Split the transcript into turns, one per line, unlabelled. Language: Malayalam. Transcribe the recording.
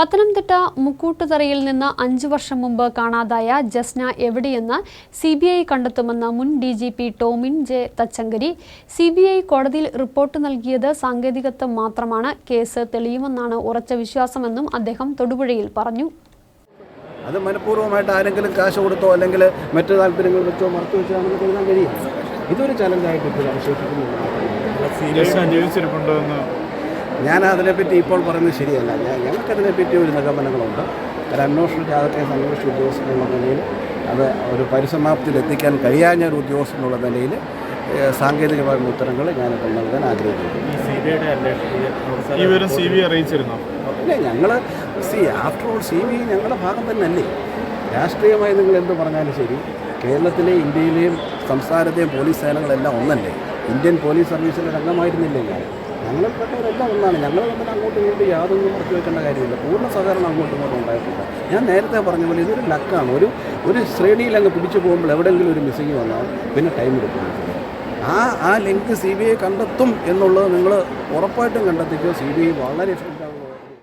പത്തനംതിട്ട മുക്കൂട്ടുതറയിൽ നിന്ന് അഞ്ചു വർഷം മുമ്പ് കാണാതായ ജസ്ന എവിടെയെന്ന് സി ബി ഐ കണ്ടെത്തുമെന്ന് മുൻ D G P Tomin J Thachankary. C B I കോടതിയിൽ റിപ്പോർട്ട് നൽകിയത് സാങ്കേതികത്വം മാത്രമാണ്. കേസ് തെളിയുമെന്നാണ് ഉറച്ച വിശ്വാസമെന്നും അദ്ദേഹം തൊടുപുഴയിൽ പറഞ്ഞു.
അത് മനഃപൂർവമായിട്ട് ആരെങ്കിലും കാശ് കൊടുത്തോ അല്ലെങ്കിൽ മറ്റു താല്പര്യങ്ങൾ വെച്ചോ മറച്ചു വെച്ചാണെന്ന് കരുതാൻ കഴിയും ഇതൊരു ചലഞ്ചായിട്ട് ഇപ്പോൾ അവശേഷിക്കുന്നു. ഞാൻ അതിനെപ്പറ്റി ഇപ്പോൾ പറയുന്നത് ശരിയല്ല. ഞാൻ ഞങ്ങൾക്കതിനെപ്പറ്റി ഒരു നിഗമനങ്ങളുണ്ട്. ഒരു അന്വേഷണ ജാതകത്തെ അന്വേഷണ ഉദ്യോഗസ്ഥനുള്ള നിലയിൽ അത് ഒരു പരിസമാപ്തിയിലെത്തിക്കാൻ കഴിയാഞ്ഞ ഒരു ഉദ്യോഗസ്ഥനുള്ള നിലയിൽ സാങ്കേതികമായ സാങ്കേതികമായിട്ടുള്ള ഉത്തരങ്ങൾ ഞാനിപ്പോൾ നൽകാൻ ആഗ്രഹിക്കുന്നു. പിന്നെ ഞങ്ങൾ C after all C B ഞങ്ങളുടെ ഭാഗം തന്നെ അല്ലേ രാഷ്ട്രീയമായി നിങ്ങൾ എന്ത് പറഞ്ഞാലും ശരി കേരളത്തിലെ ഇന്ത്യയിലെയും സംസ്ഥാനത്തെയും പോലീസ് സേനകളെല്ലാം ഒന്നല്ലേ. ഇന്ത്യൻ പോലീസ് സർവീസിന്റെ രംഗമായിരുന്നില്ലേ ഞാൻ? ഞങ്ങളിൽപ്പെട്ടവരെല്ലാം ഒന്നാണ്. ഞങ്ങൾ തമ്മിൽ അങ്ങോട്ടും ഇങ്ങോട്ടും യാതൊന്നും മറച്ചു വെക്കേണ്ട കാര്യമില്ല. പൂർണ സഹകരണം അങ്ങോട്ടും ഇങ്ങോട്ടും ഉണ്ടായിട്ടില്ല. ഞാൻ നേരത്തെ പറഞ്ഞ പോലെ ഇതൊരു ലക്കാണ്. ഒരു ഒരു ശ്രേണിയിൽ അങ്ങ് പിടിച്ചു പോകുമ്പോൾ എവിടെയെങ്കിലും ഒരു മിസ്സിങ് വന്നാൽ പിന്നെ ടൈം എടുക്കും ആ ആ ലിങ്ക് സി ബി ഐ കണ്ടെത്തും എന്നുള്ളത് നിങ്ങൾ ഉറപ്പായിട്ടും കണ്ടെത്തിക്കോ. സി ബി ഐ വളരെ